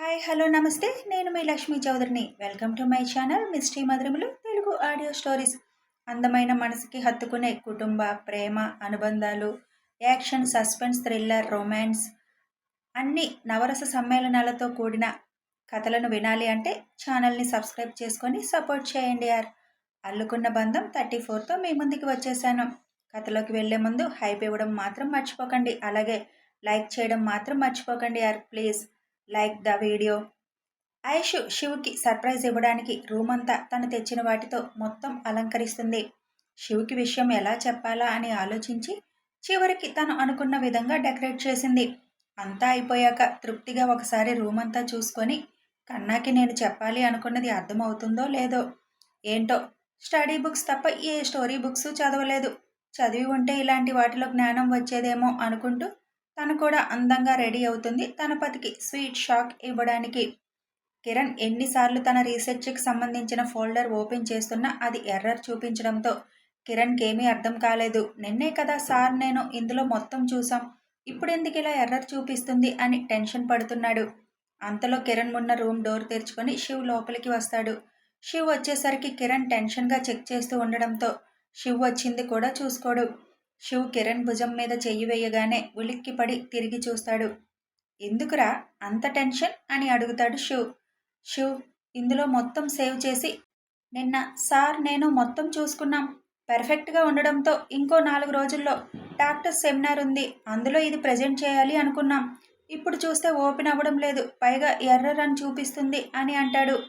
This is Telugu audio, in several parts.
హాయ్ హలో నమస్తే. నేను మీ Lakshmi చౌదరిని. Welcome to my channel misty మధురములు Telugu audio stories. అందమైన మనసుకి హత్తుకునే కుటుంబ ప్రేమ అనుబంధాలు యాక్షన్ సస్పెన్స్ థ్రిల్లర్ రొమాన్స్ అన్ని నవరస సమ్మేళనాలతో కూడిన కథలను వినాలి అంటే ఛానల్ని సబ్స్క్రైబ్ చేసుకొని సపోర్ట్ చేయండి యార్. అల్లుకున్న బంధం థర్టీ ఫోర్తో మీ ముందుకి వచ్చేసాను. కథలోకి వెళ్ళే ముందు హైప్ ఇవ్వడం మాత్రం మర్చిపోకండి. అలాగే లైక్ చేయడం మాత్రం మర్చిపోకండి యార్ please. Like the video. Aishu శివుకి surprise ఇవ్వడానికి రూమ్ అంతా తను తెచ్చిన వాటితో మొత్తం అలంకరిస్తుంది. శివుకి విషయం ఎలా చెప్పాలా అని ఆలోచించి చివరికి తను అనుకున్న విధంగా డెకరేట్ చేసింది. అంతా అయిపోయాక తృప్తిగా ఒకసారి రూమ్ అంతా చూసుకొని కన్నాకి నేను చెప్పాలి అనుకున్నది అర్థమవుతుందో లేదో? ఏంటో? స్టడీ బుక్స్ తప్ప ఏ స్టోరీ బుక్స్ చదవలేదు. చదివి ఉంటే ఇలాంటి వాటిలో జ్ఞానం వచ్చేదేమో అనుకుంటూ తను కూడా అందంగా రెడీ అవుతుంది. తన పతికి స్వీట్ షాక్ ఇవ్వడానికి కిరణ్ ఎన్నిసార్లు తన రీసెర్చ్కి సంబంధించిన ఫోల్డర్ ఓపెన్ చేస్తున్నా అది ఎర్రర్ చూపించడంతో కిరణ్కి ఏమీ అర్థం కాలేదు. నిన్నే కదా సార్ నేను ఇందులో మొత్తం చూసాం ఇప్పుడు ఎందుకు ఇలా ఎర్రర్ చూపిస్తుంది? అని టెన్షన్ పడుతున్నాడు. అంతలో కిరణ్ ఉన్న రూమ్ డోర్ తెరుచుకొని శివ్ లోపలికి వస్తాడు. శివ్ వచ్చేసరికి కిరణ్ టెన్షన్గా చెక్ చేస్తూ ఉండడంతో శివ్ వచ్చింది కూడా చూసుకోడు. శివ్ కిరణ్ భుజం మీద చెయ్యి వేయగానే ఉలిక్కిపడి తిరిగి చూస్తాడు. ఎందుకురా? అంత టెన్షన్? అని అడుగుతాడు శివ్ శివ్ ఇందులో మొత్తం సేవ్ చేసి నిన్న సార్ నేను మొత్తం చూసుకున్నాం. పర్ఫెక్ట్గా ఉండడంతో ఇంకో నాలుగు రోజుల్లో డాక్టర్ సెమినార్ ఉంది. అందులో ఇది ప్రజెంట్ చేయాలి అనుకున్నాం. ఇప్పుడు చూస్తే ఓపెన్ అవ్వడం లేదు. పైగా ఎర్రర్ అని చూపిస్తుంది అని అంటాడు.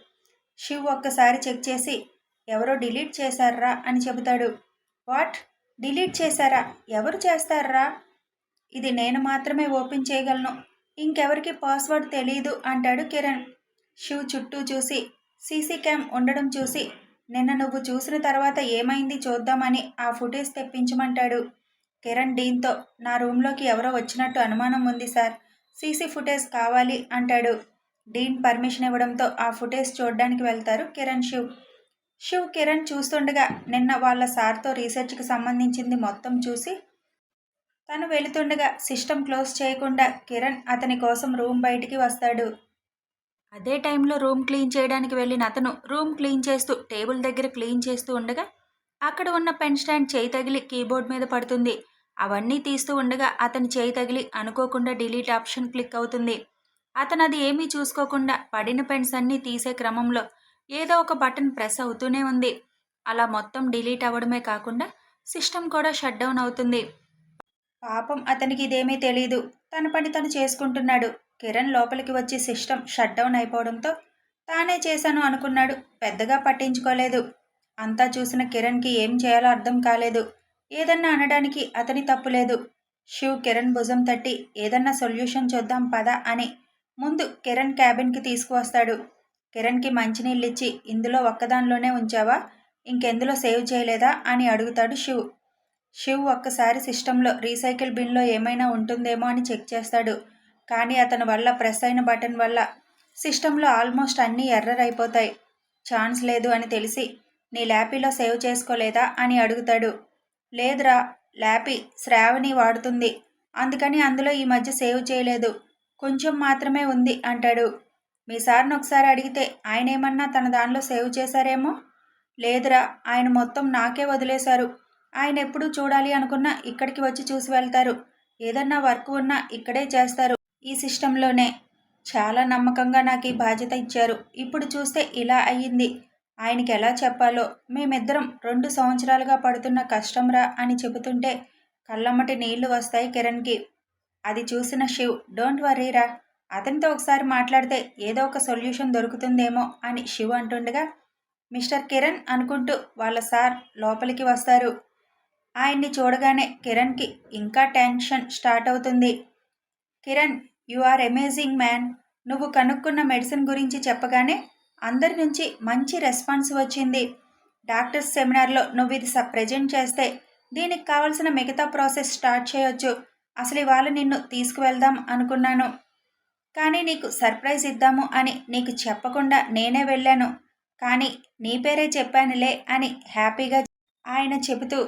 శివ్ ఒక్కసారి చెక్ చేసి ఎవరో డిలీట్ చేశారా? అని చెబుతాడు. వాట్? డిలీట్ చేశారా? ఎవరు చేస్తారా? ఇది నేను మాత్రమే ఓపెన్ చేయగలను. ఇంకెవరికి పాస్వర్డ్ తెలియదు అంటాడు కిరణ్. శివ్ చుట్టూ చూసి సీసీ క్యామ్ ఉండడం చూసి నిన్న నువ్వు చూసిన తర్వాత ఏమైంది చూద్దామని ఆ ఫుటేజ్ తెప్పించమంటాడు. కిరణ్ డీన్తో నా రూమ్లోకి ఎవరో వచ్చినట్టు అనుమానం ఉంది సార్. సీసీ ఫుటేజ్ కావాలి అంటాడు. డీన్ పర్మిషన్ ఇవ్వడంతో ఆ ఫుటేజ్ చూడడానికి వెళ్తారు కిరణ్ శివ్ శివ్ కిరణ్ చూస్తుండగా నిన్న వాళ్ళ సార్తో రీసెర్చ్కి సంబంధించింది మొత్తం చూసి తను వెళుతుండగా సిస్టమ్ క్లోజ్ చేయకుండా కిరణ్ అతని కోసం రూమ్ బయటికి వస్తాడు. అదే టైంలో రూమ్ క్లీన్ చేయడానికి వెళ్ళిన అతను రూమ్ క్లీన్ చేస్తూ టేబుల్ దగ్గర క్లీన్ చేస్తూ ఉండగా అక్కడ ఉన్న పెన్ స్టాండ్ చేయి తగిలి కీబోర్డ్ మీద పడుతుంది. అవన్నీ తీస్తూ ఉండగా అతని చేయి తగిలి అనుకోకుండా డిలీట్ ఆప్షన్ క్లిక్ అవుతుంది. అతను అది ఏమీ చూసుకోకుండా పడిన పెన్స్ అన్నీ తీసే క్రమంలో ఏదో ఒక బటన్ ప్రెస్ అవుతూనే ఉంది. అలా మొత్తం డిలీట్ అవ్వడమే కాకుండా సిస్టమ్ కూడా షట్ డౌన్ అవుతుంది. పాపం అతనికి ఇదేమీ తెలియదు తన పని తను చేసుకుంటున్నాడు. కిరణ్ లోపలికి వచ్చి సిస్టమ్ షట్ డౌన్ అయిపోవడంతో తానే చేశాను అనుకున్నాడు. పెద్దగా పట్టించుకోలేదు. అంతా చూసిన కిరణ్కి ఏం చేయాలో అర్థం కాలేదు. ఏదన్నా అనడానికి అతని తప్పులేదు శివ్ కిరణ్ భుజం తట్టి ఏదన్నా సొల్యూషన్ చూద్దాం పద అని ముందు కిరణ్ క్యాబిన్కి తీసుకువస్తాడు. కిరణ్కి మంచినీళ్ళిచ్చి ఇందులో ఒక్కదానిలోనే ఉంచావా? ఇంకెందులో సేవ్ చేయలేదా? అని అడుగుతాడు శివ్. శివ్ ఒక్కసారి సిస్టంలో రీసైకిల్ బిన్లో ఏమైనా ఉంటుందేమో అని చెక్ చేస్తాడు. కానీ అతని వల్ల ప్రెస్ అయిన బటన్ వల్ల సిస్టంలో ఆల్మోస్ట్ అన్నీ ఎర్రర్ అయిపోతాయి. ఛాన్స్ లేదు అని తెలిసి నీ ల్యాపీలో సేవ్ చేసుకోలేదా? అని అడుగుతాడు. లేదురా ల్యాపీ శ్రావణి వాడుతుంది. అందుకని అందులో ఈ మధ్య సేవ్ చేయలేదు. కొంచెం మాత్రమే ఉంది అంటాడు. మీ సార్ని ఒకసారి అడిగితే ఆయన ఏమన్నా తన దానిలో సేవ్ చేశారేమో? లేదురా ఆయన మొత్తం నాకే వదిలేశారు. ఆయన ఎప్పుడు చూడాలి అనుకున్నా ఇక్కడికి వచ్చి చూసి వెళ్తారు. ఏదన్నా వర్క్ ఉన్నా ఇక్కడే చేస్తారు ఈ సిస్టంలోనే. చాలా నమ్మకంగా నాకు ఈ బాధ్యత ఇచ్చారు. ఇప్పుడు చూస్తే ఇలా అయ్యింది. ఆయనకి ఎలా చెప్పాలో? మేమిద్దరం రెండు సంవత్సరాలుగా పడుతున్న కష్టంరా అని చెబుతుంటే కళ్ళమ్మటి నీళ్ళు వస్తాయి కిరణ్కి. అది చూసిన శివ్ డోంట్ వర్రీరా అతనితో ఒకసారి మాట్లాడితే ఏదో ఒక సొల్యూషన్ దొరుకుతుందేమో అని శివ అంటుండగా మిస్టర్ కిరణ్ అనుకుంటూ వాళ్ళ సార్ లోపలికి వస్తారు. ఆయన్ని చూడగానే కిరణ్కి ఇంకా టెన్షన్ స్టార్ట్ అవుతుంది. Kiran you are amazing man. నువ్వు కనుక్కున్న మెడిసిన్ గురించి చెప్పగానే అందరి నుంచి మంచి రెస్పాన్స్ వచ్చింది. డాక్టర్స్ సెమినార్లో నువ్వు ఇది ప్రజెంట్ చేస్తే దీనికి కావలసిన మిగతా ప్రాసెస్ స్టార్ట్ చేయొచ్చు. అసలు ఇవాళ నిన్ను తీసుకువెళ్దాం అనుకున్నాను. కానీ నీకు సర్ప్రైజ్ ఇద్దాము అని నీకు చెప్పకుండా నేనే వెళ్ళాను. కానీ నీ పేరే చెప్పానులే అని హ్యాపీగా ఆయన చెబుతూ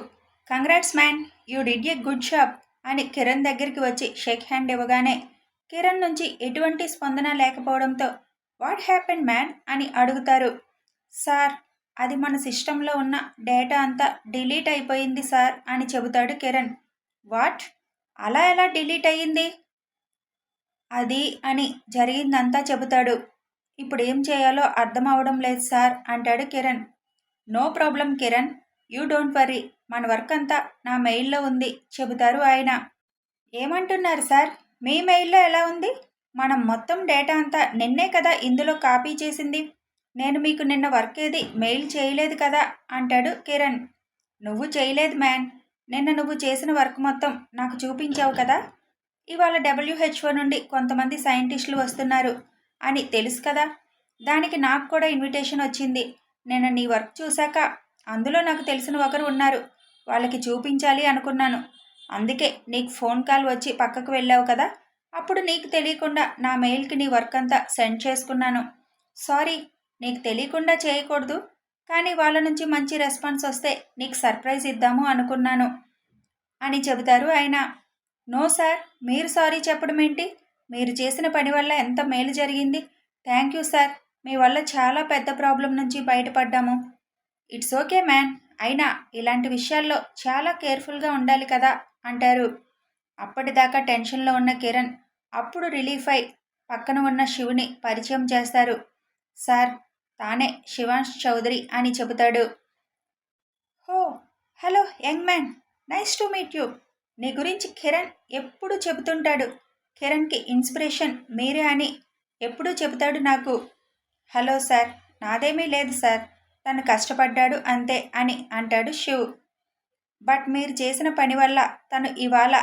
congrats man you did a good shop అని కిరణ్ దగ్గరికి వచ్చి షేక్ హ్యాండ్ ఇవ్వగానే కిరణ్ నుంచి ఎటువంటి స్పందన లేకపోవడంతో వాట్ హ్యాపెన్ మ్యాన్ అని అడుగుతారు. సార్ అది మన సిస్టంలో ఉన్న డేటా అంతా డిలీట్ అయిపోయింది సార్ అని చెబుతాడు కిరణ్. వాట్? అలా ఎలా డిలీట్ అయ్యింది? అది అని జరిగిందంతా చెబుతాడు. ఇప్పుడు ఏం చేయాలో అర్థం అవడం లేదు సార్ అంటాడు Kiran. No problem Kiran you don't worry మన వర్క్ అంతా నా మెయిల్లో ఉంది చెబుతారు ఆయన. ఏమంటున్నారు సార్? మీ మెయిల్లో ఎలా ఉంది? మనం మొత్తం డేటా అంతా నిన్నే కదా ఇందులో కాపీ చేసింది. నేను మీకు నిన్న వర్క్ ఏది మెయిల్ చేయలేదు కదా అంటాడు కిరణ్. నువ్వు చేయలేదు మ్యాన్. నిన్న నువ్వు చేసిన వర్క్ మొత్తం నాకు చూపించావు కదా. ఇవాళ డబ్ల్యూహెచ్ఓ నుండి కొంతమంది సైంటిస్టులు వస్తున్నారు అని తెలుసు కదా. దానికి నాకు కూడా ఇన్విటేషన్ వచ్చింది. నేను నీ వర్క్ చూశాక అందులో నాకు తెలిసిన ఒకరు ఉన్నారు. వాళ్ళకి చూపించాలి అనుకున్నాను. అందుకే నీకు ఫోన్ కాల్ వచ్చి పక్కకు వెళ్ళావు కదా. అప్పుడు నీకు తెలియకుండా నా మెయిల్కి నీ వర్క్ అంతా సెండ్ చేసుకున్నాను. సారీ నీకు తెలియకుండా చేయకూడదు. కానీ వాళ్ళ నుంచి మంచి రెస్పాన్స్ వస్తే నీకు సర్ప్రైజ్ ఇద్దాము అనుకున్నాను అని చెబుతారు ఆయన నో సార్ మీరు సారీ చెప్పడం ఏంటి? మీరు చేసిన పని వల్ల ఎంత మేలు జరిగింది? Thank you sir. మీ వల్ల చాలా పెద్ద ప్రాబ్లం నుంచి బయటపడ్డాము. It's okay man. అయినా ఇలాంటి విషయాల్లో చాలా కేర్ఫుల్గా ఉండాలి కదా అంటారు. అప్పటిదాకా టెన్షన్లో ఉన్న కిరణ్ అప్పుడు రిలీఫ్ అయి పక్కన ఉన్న శివుని పరిచయం చేస్తారు. సార్ తానే శివాంశ్ చౌదరి అని చెబుతాడు. హో hello young man. Nice to meet you. నీ గురించి కిరణ్ ఎప్పుడు చెబుతుంటాడు? కిరణ్కి ఇన్స్పిరేషన్ మీరే అని ఎప్పుడూ చెబుతాడు నాకు? హలో సార్ నాదేమీ లేదు సార్. తను కష్టపడ్డాడు అంతే అని అంటాడు శివ్. బట్ మీరు చేసిన పని వల్ల తను ఇవాళ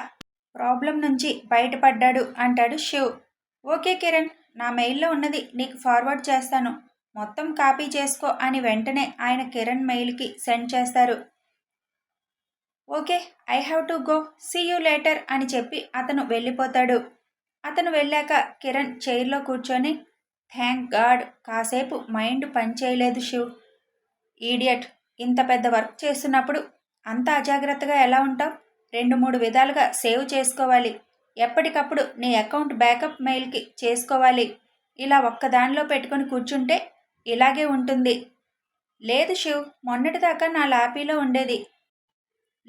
ప్రాబ్లం నుంచి బయటపడ్డాడు అంటాడు శివ్. ఓకే కిరణ్ నా మెయిల్లో ఉన్నది నీకు ఫార్వర్డ్ చేస్తాను. మొత్తం కాపీ చేసుకో అని వెంటనే ఆయన కిరణ్ మెయిల్కి సెండ్ చేస్తారు. Okay I have to go see you later అని చెప్పి అతను వెళ్ళిపోతాడు. అతను వెళ్ళాక కిరణ్ చైర్లో కూర్చొని థ్యాంక్ గాడ్ కాసేపు మైండ్ పనిచేయలేదు శివ్ ఈడియట్ ఇంత పెద్ద వర్క్ చేస్తున్నప్పుడు అంత అజాగ్రత్తగా ఎలా ఉంటావు? రెండు మూడు విధాలుగా సేవ్ చేసుకోవాలి. ఎప్పటికప్పుడు నీ అకౌంట్ బ్యాకప్ మెయిల్కి చేసుకోవాలి. ఇలా ఒక్కదానిలో పెట్టుకొని కూర్చుంటే ఇలాగే ఉంటుంది. లేదు శివ్ మొన్నటిదాకా నా ల్యాపీలో ఉండేది.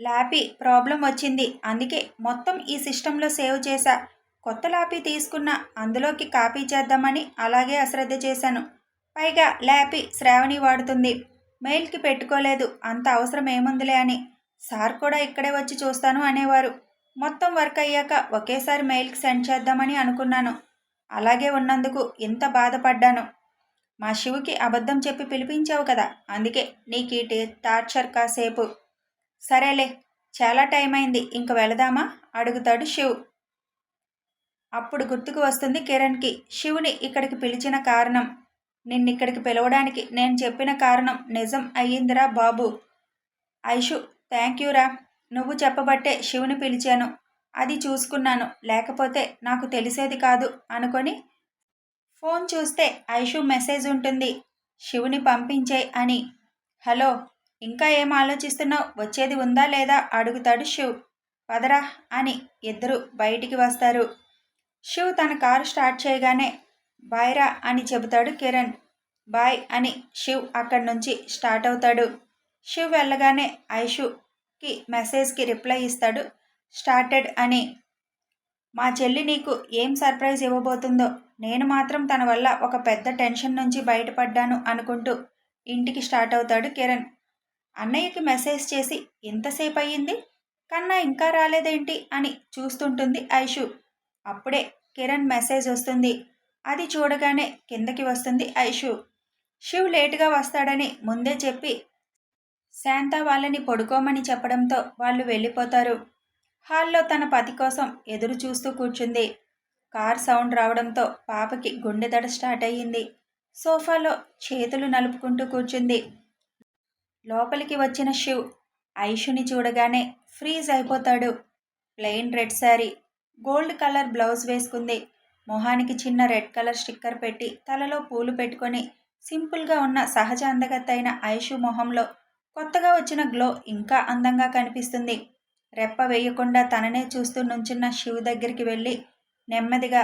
ల్యాపీ ప్రాబ్లం వచ్చింది. అందుకే మొత్తం ఈ సిస్టంలో సేవ్ చేశా. కొత్త ల్యాపీ తీసుకున్న అందులోకి కాపీ చేద్దామని అలాగే అశ్రద్ధ చేశాను. పైగా ల్యాపీ శ్రావణి వాడుతుంది. మెయిల్కి పెట్టుకోలేదు. అంత అవసరం ఏముందిలే అని. సార్ కూడా ఇక్కడే వచ్చి చూస్తాను అనేవారు. మొత్తం వర్క్ అయ్యాక ఒకేసారి మెయిల్కి సెండ్ చేద్దామని అనుకున్నాను. అలాగే ఉన్నందుకు ఇంత బాధపడ్డాను. మా శివుకి అబద్ధం చెప్పి పిలిపించావు కదా. అందుకే నీకు ఈ టార్చర్ కాసేపు. సరేలే చాలా టైం అయింది ఇంక వెళదామా? అడుగుతాడు శివ్. అప్పుడు గుర్తుకు వస్తుంది కిరణ్కి శివుని ఇక్కడికి పిలిచిన కారణం. నిన్నిక్కడికి పిలవడానికి నేను చెప్పిన కారణం నిజం అయ్యిందిరా బాబు. ఐషు థ్యాంక్ యూరా నువ్వు చెప్పబట్టే శివుని పిలిచాను. అది చూసుకున్నాను లేకపోతే నాకు తెలిసేది కాదు అనుకొని ఫోన్ చూస్తే ఐషు మెసేజ్ ఉంటుంది. శివుని పంపించే అని. హలో ఇంకా ఏం ఆలోచిస్తున్నావు? వచ్చేది ఉందా లేదా? అడుగుతాడు శివ్. పదరా అని ఇద్దరు బయటికి వస్తారు. శివ్ తన కారు స్టార్ట్ చేయగానే బాయ్రా అని చెబుతాడు కిరణ్. బాయ్ అని శివ్ అక్కడి నుంచి స్టార్ట్ అవుతాడు. శివ్ వెళ్ళగానే ఐషుకి మెసేజ్కి రిప్లై ఇస్తాడు. స్టార్టెడ్ అని. మా చెల్లి నీకు ఏం సర్ప్రైజ్ ఇవ్వబోతుందో? నేను మాత్రం తన వల్ల ఒక పెద్ద టెన్షన్ నుంచి బయటపడ్డాను అనుకుంటూ ఇంటికి స్టార్ట్ అవుతాడు కిరణ్. అన్నయ్యకి మెసేజ్ చేసి ఎంతసేపు అయ్యింది కన్నా ఇంకా రాలేదేంటి? అని చూస్తుంటుంది ఐషు. అప్పుడే కిరణ్ మెసేజ్ వస్తుంది. అది చూడగానే కిందకి వస్తుంది ఐషు. శివ్ లేటుగా వస్తాడని ముందే చెప్పి శాంత వాళ్ళని పడుకోమని చెప్పడంతో వాళ్ళు వెళ్ళిపోతారు. హాల్లో తన పతి కోసం ఎదురు చూస్తూ కూర్చుంది. కార్ సౌండ్ రావడంతో పాపకి గుండె దడ స్టార్ట్ అయ్యింది. సోఫాలో చేతులు నలుపుకుంటూ కూర్చుంది. లోపలికి వచ్చిన శివ్ ఐషుని చూడగానే ఫ్రీజ్ అయిపోతాడు. Plain red sari gold colour blouse వేసుకుంది. మొహానికి చిన్న రెడ్ కలర్ స్టిక్కర్ పెట్టి తలలో పూలు పెట్టుకొని సింపుల్గా ఉన్న సహజ అందగత్తైన ఐషు మొహంలో కొత్తగా వచ్చిన గ్లో ఇంకా అందంగా కనిపిస్తుంది. రెప్ప వేయకుండా తననే చూస్తూ నుంచున్న శివ్ దగ్గరికి వెళ్ళి నెమ్మదిగా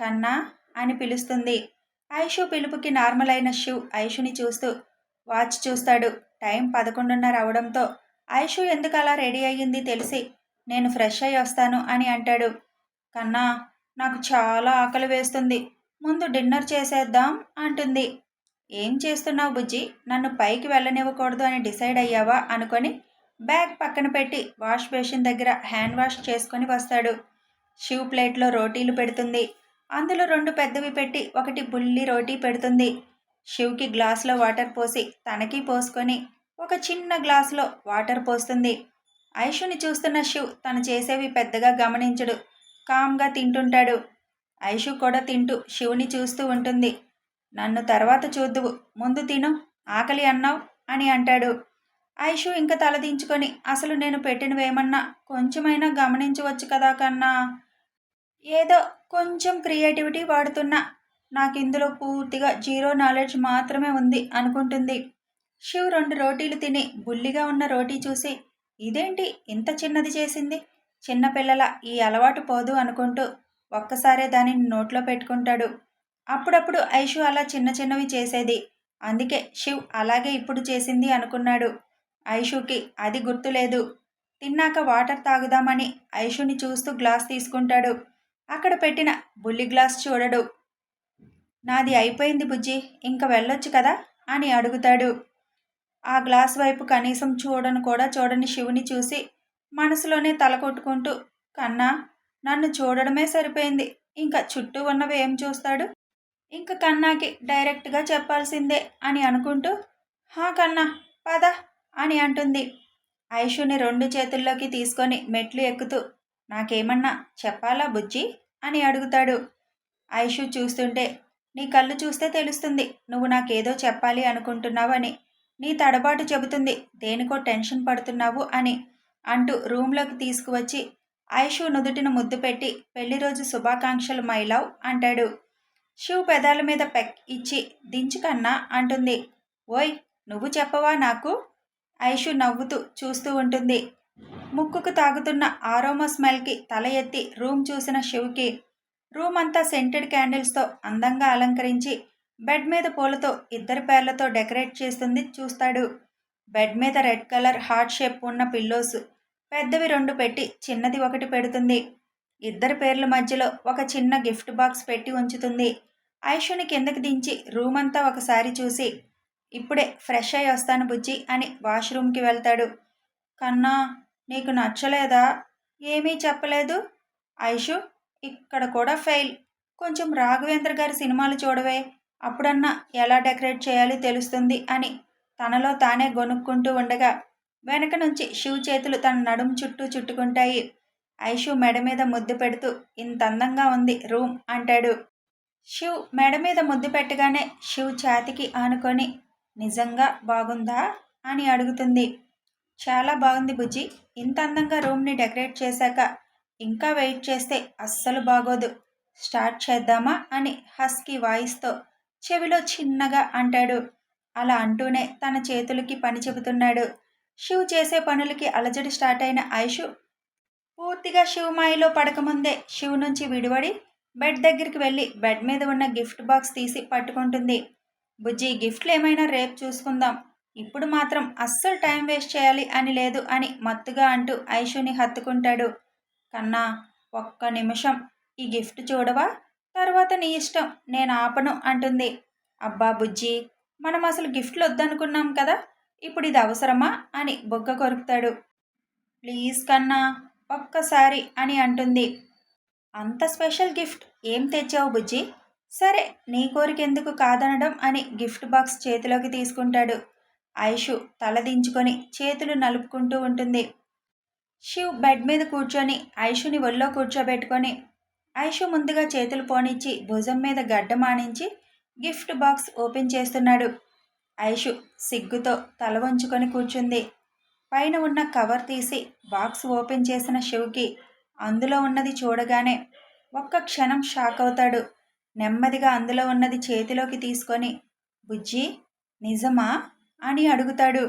కన్నా అని పిలుస్తుంది. ఐషు పిలుపుకి నార్మల్ అయిన శివ్ ఐషుని చూస్తూ వాచ్ చూస్తాడు. టైం పదకొండున్నర అవడంతో ఐషు ఎందుకు అలా రెడీ అయ్యింది తెలిసి నేను ఫ్రెష్ అయ్యి వస్తాను అని అంటాడు. కన్నా నాకు చాలా ఆకలి వేస్తుంది. ముందు డిన్నర్ చేసేద్దాం అంటుంది. ఏం చేస్తున్నావు బుజ్జి? నన్ను పైకి వెళ్ళనివ్వకూడదు అని డిసైడ్ అయ్యావా? అనుకొని బ్యాగ్ పక్కన పెట్టి వాష్ బేసిన్ దగ్గర హ్యాండ్ వాష్ చేసుకొని వస్తాడు. షూ ప్లేట్లో రోటీలు పెడుతుంది. అందులో రెండు పెద్దవి పెట్టి ఒకటి బుల్లి రోటీ పెడుతుంది. శివ్కి గ్లాస్లో వాటర్ పోసి తనకి పోసుకొని ఒక చిన్న గ్లాసులో వాటర్ పోస్తుంది. ఐషుని చూస్తున్న శివ్ తను చేసేవి పెద్దగా గమనించడు. కామ్గా తింటుంటాడు. ఐషు కూడా తింటూ శివుని చూస్తూ ఉంటుంది. నన్ను తర్వాత చూద్దువు ముందు తిను. ఆకలి అన్నావు అని అంటాడు. ఐషు ఇంకా తలదించుకొని అసలు నేను పెట్టినవేమన్నా కొంచెమైనా గమనించవచ్చు కదా కన్నా? ఏదో కొంచెం క్రియేటివిటీ వాడుతున్నా. నాకు ఇందులో పూర్తిగా జీరో నాలెడ్జ్ మాత్రమే ఉంది అనుకుంటుంది. శివ్ రెండు రోటీలు తిని బుల్లిగా ఉన్న రోటీ చూసి ఇదేంటి ఇంత చిన్నది చేసింది? చిన్నపిల్లల ఈ అలవాటు పోదు అనుకుంటూ ఒక్కసారే దానిని నోట్లో పెట్టుకుంటాడు. అప్పుడప్పుడు ఐషు అలా చిన్న చిన్నవి చేసేది. అందుకే శివ్ అలాగే ఇప్పుడు చేసింది అనుకున్నాడు. ఐషుకి అది గుర్తులేదు. తిన్నాక వాటర్ తాగుదామని ఐషుని చూస్తూ గ్లాస్ తీసుకుంటాడు. అక్కడ పెట్టిన బుల్లి గ్లాస్ చూడడు. నాది అయిపోయింది బుజ్జి ఇంక వెళ్ళొచ్చు కదా? అని అడుగుతాడు. ఆ గ్లాస్ వైపు కనీసం చూడను కూడా చూడని శివుని చూసి మనసులోనే తల కొట్టుకుంటూ కన్నా నన్ను చూడడమే సరిపోయింది. ఇంకా చుట్టూ ఉన్నవి ఏం చూస్తాడు? ఇంకా కన్నాకి డైరెక్ట్గా చెప్పాల్సిందే అని అనుకుంటూ హా కన్నా పద అని అంటుంది. ఐషుని రెండు చేతుల్లోకి తీసుకొని మెట్లు ఎక్కుతూ నాకేమన్నా చెప్పాలా బుజ్జి? అని అడుగుతాడు. ఐషు చూస్తుంటే నీ కళ్ళు చూస్తే తెలుస్తుంది. నువ్వు నాకేదో చెప్పాలి అనుకుంటున్నావని నీ తడబాటు చెబుతుంది. దేనికో టెన్షన్ పడుతున్నావు అని అంటూ రూమ్లోకి తీసుకువచ్చి ఐషు నుదుటిన ముద్దు పెట్టి పెళ్ళి రోజు శుభాకాంక్షలు మైలవ్ అంటాడు. శివ్ పెదాల మీద పెక్ ఇచ్చి దించుకన్నా అంటుంది. ఓయ్ నువ్వు చెప్పవా నాకు? ఐషు నవ్వుతూ చూస్తూ ఉంటుంది. ముక్కుకు తాగుతున్న ఆరోమా స్మెల్కి తల ఎత్తి రూమ్ చూసిన శివ్కి రూమ్ అంతా సెంటెడ్ క్యాండిల్స్తో అందంగా అలంకరించి బెడ్ మీద పూలతో ఇద్దరి పేర్లతో డెకరేట్ చేస్తుంది చూస్తాడు. బెడ్ మీద రెడ్ కలర్ హార్ట్ షేప్ ఉన్న పిల్లోస్ పెద్దవి రెండు పెట్టి చిన్నది ఒకటి పెడుతుంది. ఇద్దరి పేర్ల మధ్యలో ఒక చిన్న గిఫ్ట్ బాక్స్ పెట్టి ఉంచుతుంది. ఐషుని కిందకి దించి రూమ్ అంతా ఒకసారి చూసి ఇప్పుడే ఫ్రెష్ అయి వస్తాను బుజ్జి అని వాష్రూమ్కి వెళ్తాడు. కన్నా నీకు నచ్చలేదా? ఏమీ చెప్పలేదు? ఐషు ఇక్కడ కూడా ఫెయిల్. కొంచెం రాఘవేంద్ర గారి సినిమాలు చూడవే. అప్పుడన్నా ఎలా డెకరేట్ చేయాలి తెలుస్తుంది అని తనలో తానే గొనుక్కుంటూ ఉండగా వెనక నుంచి శివ్ చేతులు తన నడుము చుట్టూ చుట్టుకుంటాయి. ఐషు మెడ మీద ముద్దు పెడుతూ ఇంత అందంగా ఉంది రూమ్ అంటాడు. శివ్ మెడ మీద ముద్దు పెట్టగానే శివ్ ఛాతికి ఆనుకొని నిజంగా బాగుందా? అని అడుగుతుంది. చాలా బాగుంది బుజ్జి. ఇంత అందంగా రూమ్ని డెకరేట్ చేశాక ఇంకా వెయిట్ చేస్తే అస్సలు బాగోదు. స్టార్ట్ చేద్దామా అని హస్కి వాయిస్తో చెవిలో చిన్నగా అంటాడు. అలా అంటూనే తన చేతులకి పని చెబుతున్నాడు. శివ్ చేసే పనులకి అలజడి స్టార్ట్ అయిన ఐషు పూర్తిగా శివమాయిలో పడకముందే శివ్ నుంచి విడివడి బెడ్ దగ్గరికి వెళ్ళి బెడ్ మీద ఉన్న గిఫ్ట్ బాక్స్ తీసి పట్టుకుంటుంది. బుజ్జి గిఫ్ట్లు ఏమైనా రేపు చూసుకుందాం. ఇప్పుడు మాత్రం అస్సలు టైం వేస్ట్ చేయాలి అని లేదు అని మత్తుగా అంటూ ఐషుని హత్తుకుంటాడు. కన్నా ఒక్క నిమిషం ఈ గిఫ్ట్ చూడవా? తర్వాత నీ ఇష్టం నేను ఆపను అంటుంది. అబ్బా బుజ్జి మనం అసలు గిఫ్ట్లు వద్దనుకున్నాం కదా ఇప్పుడు ఇది అవసరమా అని బొగ్గ కొరుకుతాడు. ప్లీజ్ కన్నా ఒక్కసారి అని అంటుంది. అంత స్పెషల్ గిఫ్ట్ ఏం తెచ్చావు బుజ్జి? సరే నీ కోరికెందుకు కాదనడం అని గిఫ్ట్ బాక్స్ చేతిలోకి తీసుకుంటాడు. ఐషు తలదించుకొని చేతులు నలుపుకుంటూ ఉంటుంది. శివ్ బెడ్ మీద కూర్చొని ఐషుని ఒళ్ళో కూర్చోబెట్టుకొని ఐషు ముందుగా చేతులు పోనిచ్చి భుజం మీద గడ్డ మానించి గిఫ్ట్ బాక్స్ ఓపెన్ చేస్తున్నాడు. ఐషు సిగ్గుతో తల వంచుకొని కూర్చుంది. పైన ఉన్న కవర్ తీసి బాక్స్ ఓపెన్ చేసిన శివ్కి అందులో ఉన్నది చూడగానే ఒక్క క్షణం షాక్ అవుతాడు. నెమ్మదిగా అందులో ఉన్నది చేతిలోకి తీసుకొని బుజ్జి నిజమా? అని అడుగుతాడు.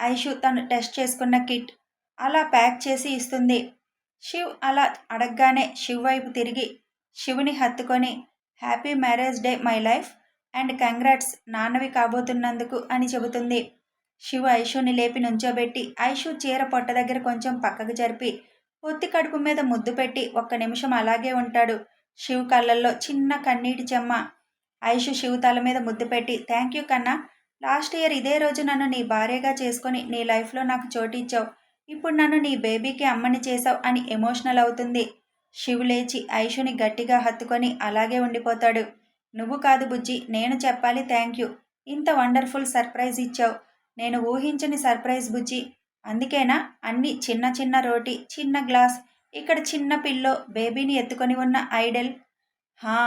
ఐషు తను టెస్ట్ చేసుకున్న కిట్ అలా ప్యాక్ చేసి ఇస్తుంది. శివ్ అలా అడగగానే శివ్ వైపు తిరిగి శివుని హత్తుకొని happy marriage day my life and congrats నాన్నవి కాబోతున్నందుకు అని చెబుతుంది. శివ ఐషుని లేపి నుంచోబెట్టి ఐషు చీర పొట్ట దగ్గర కొంచెం పక్కకు జరిపి పొత్తి కడుపు మీద ముద్దు పెట్టి ఒక్క నిమిషం అలాగే ఉంటాడు. శివ్ కళ్ళల్లో చిన్న కన్నీటి చెమ్మ. ఐషు శివ్ తల మీద ముద్దు పెట్టి థ్యాంక్ యూ కన్నా లాస్ట్ ఇయర్ ఇదే రోజు నన్ను నీ భార్యగా చేసుకొని నీ లైఫ్లో నాకు చోటిచ్చావు. ఇప్పుడు నన్ను నీ బేబీకి అమ్మని చేసావు అని ఎమోషనల్ అవుతుంది. శివు లేచి ఐషుని గట్టిగా హత్తుకొని అలాగే ఉండిపోతాడు. నువ్వు కాదు బుజ్జి నేను చెప్పాలి థ్యాంక్ యూ ఇంత వండర్ఫుల్ సర్ప్రైజ్ ఇచ్చావు. నేను ఊహించని సర్ప్రైజ్ బుజ్జి. అందుకేనా? అన్ని చిన్న చిన్న రోటి చిన్న గ్లాస్ ఇక్కడ చిన్న పిల్లో బేబీని ఎత్తుకొని ఉన్న ఐడల్. హా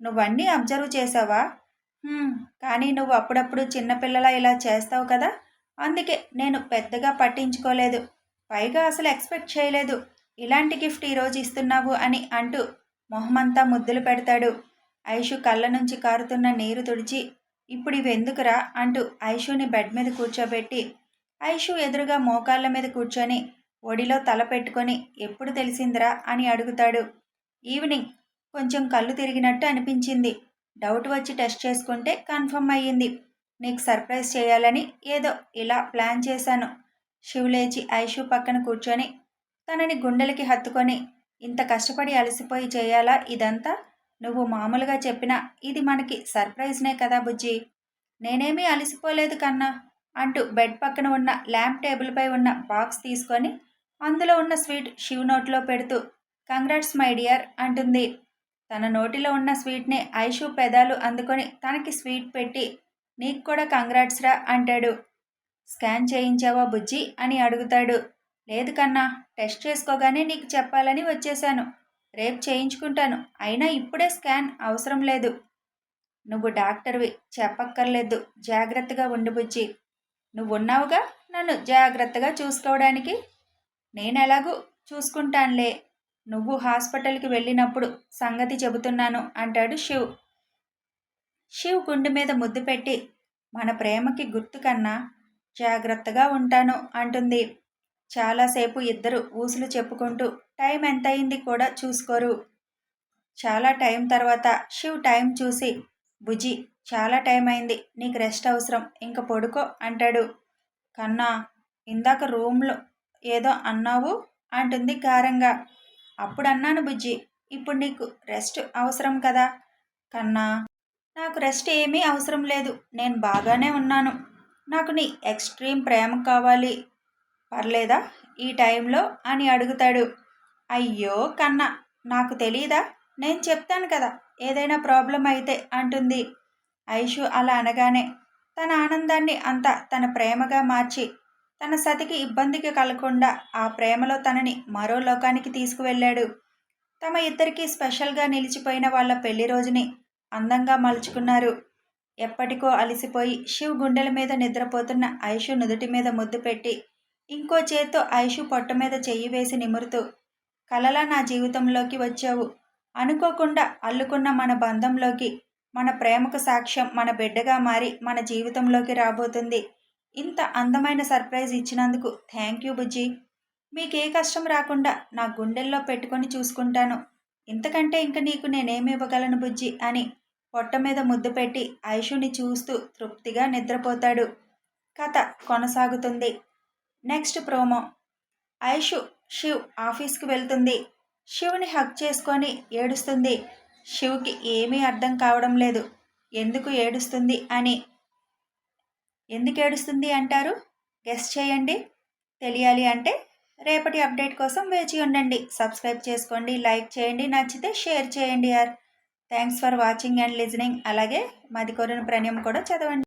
నువ్వన్నీ అబ్జర్వ్ చేసావా? కానీ నువ్వు అప్పుడప్పుడు చిన్నపిల్లలా ఇలా చేస్తావు కదా? అందుకే నేను పెద్దగా పట్టించుకోలేదు. పైగా అసలు ఎక్స్పెక్ట్ చేయలేదు. ఇలాంటి గిఫ్ట్ ఈరోజు ఇస్తున్నావు అని అంటూ మొహమంతా ముద్దులు పెడతాడు. ఐషు కళ్ళ నుంచి కారుతున్న నీరు తుడిచి ఇప్పుడు ఇవి ఎందుకురా? అంటూ ఐషుని బెడ్ మీద కూర్చోబెట్టి ఐషు ఎదురుగా మోకాళ్ళ మీద కూర్చొని ఒడిలో తల పెట్టుకొని ఎప్పుడు తెలిసిందిరా? అని అడుగుతాడు. ఈవినింగ్. కొంచెం కళ్ళు తిరిగినట్టు అనిపించింది. డౌట్ వచ్చి టెస్ట్ చేసుకుంటే కన్ఫర్మ్ అయ్యింది. నీకు సర్ప్రైజ్ చేయాలని ఏదో ఇలా ప్లాన్ చేశాను. శివులేచి ఐషు పక్కన కూర్చొని తనని గుండెలకి హత్తుకొని ఇంత కష్టపడి అలసిపోయి చేయాలా ఇదంతా? నువ్వు మామూలుగా చెప్పినా ఇది మనకి సర్ప్రైజ్నే కదా బుజ్జి. నేనేమీ అలసిపోలేదు కన్నా అంటూ బెడ్ పక్కన ఉన్న ల్యాంప్ టేబుల్పై ఉన్న బాక్స్ తీసుకొని అందులో ఉన్న స్వీట్ శివ్ నోట్లో పెడుతూ కంగ్రాట్స్ మై డియర్ అంటుంది. తన నోటిలో ఉన్న స్వీట్ని ఐషు పెదాలు అందుకొని తనకి స్వీట్ పెట్టి నీకు కూడా కంగ్రాట్స్ రా అంటాడు. స్కాన్ చేయించావా బుజ్జి? అని అడుగుతాడు. లేదు కన్నా టెస్ట్ చేసుకోగానే నీకు చెప్పాలని వచ్చేశాను. రేపు చేయించుకుంటాను. అయినా ఇప్పుడే స్కాన్ అవసరం లేదు. నువ్వు డాక్టర్వి చెప్పక్కర్లేదు. జాగ్రత్తగా ఉండు బుజ్జి. నువ్వు ఉన్నావుగా నన్ను జాగ్రత్తగా చూసుకోవడానికి? నేను ఎలాగూ చూసుకుంటానులే. నువ్వు హాస్పిటల్కి వెళ్ళినప్పుడు సంగతి చెబుతున్నాను అంటాడు శివ్. శివ్ గుండె మీద ముద్దు పెట్టి మన ప్రేమకి గుర్తు కన్నా జాగ్రత్తగా ఉంటాను అంటుంది. చాలాసేపు ఇద్దరు ఊసులు చెప్పుకుంటూ టైం ఎంతయింది కూడా చూసుకోరు. చాలా టైం తర్వాత శివ్ టైం చూసి బుజ్జి చాలా టైం అయింది నీకు రెస్ట్ అవసరం ఇంక పడుకో అంటాడు. కన్నా ఇందాక రూమ్లో ఏదో అన్నావు? అంటుంది గారంగా. అప్పుడు అన్నాను బుజ్జి ఇప్పుడు నీకు రెస్ట్ అవసరం కదా. కన్నా నాకు రెస్ట్ ఏమీ అవసరం లేదు నేను బాగానే ఉన్నాను. నాకు నీ ఎక్స్ట్రీమ్ ప్రేమ కావాలి. పర్లేదా? ఈ టైంలో? అని అడుగుతాడు. అయ్యో కన్నా నాకు తెలీదా? నేను చెప్తాను కదా ఏదైనా ప్రాబ్లం అయితే అంటుంది. ఐషు అలా అనగానే తన ఆనందాన్ని అంతా తన ప్రేమగా మార్చి తన సతికి ఇబ్బందికి కలగకుండా ఆ ప్రేమలో తనని మరో లోకానికి తీసుకువెళ్ళాడు. తమ ఇద్దరికి స్పెషల్గా నిలిచిపోయిన వాళ్ళ పెళ్ళి రోజుని అందంగా మలుచుకున్నారు. ఎప్పటికో అలసిపోయి శివ్ గుండెల మీద నిద్రపోతున్న ఐషు నుదుటి మీద ముద్దు పెట్టి ఇంకో చేత్తో ఐషు పొట్ట మీద చెయ్యి వేసి నిమురుతూ కలలా నా జీవితంలోకి వచ్చావు. అనుకోకుండా అల్లుకున్న మన బంధంలోకి మన ప్రేమకు సాక్ష్యం మన బిడ్డగా మారి మన జీవితంలోకి రాబోతుంది. ఇంత అందమైన సర్ప్రైజ్ ఇచ్చినందుకు థ్యాంక్ యూ బుజ్జి. మీకే కష్టం రాకుండా నా గుండెల్లో పెట్టుకొని చూసుకుంటాను. ఇంతకంటే ఇంక నీకు నేనేమి ఇవ్వగలను బుజ్జి అని పొట్ట మీద ముద్దు పెట్టి ఐషుని చూస్తూ తృప్తిగా నిద్రపోతాడు. కథ కొనసాగుతుంది. Next promo. ఐషు శివ్ ఆఫీస్కి వెళ్తుంది. శివుని హక్ చేసుకొని ఏడుస్తుంది. శివుకి ఏమీ అర్థం కావడం లేదు. ఎందుకు ఏడుస్తుంది అని. ఎందుకు ఏడుస్తుంది అంటారు? గెస్ట్ చేయండి. తెలియాలి అంటే రేపటి అప్డేట్ కోసం వేచి ఉండండి. సబ్స్క్రైబ్ చేసుకోండి లైక్ చేయండి నచ్చితే షేర్ చేయండి యార్. Thanks for watching and listening అలాగే మాది కోరిన ప్రణయం కూడా చదవండి.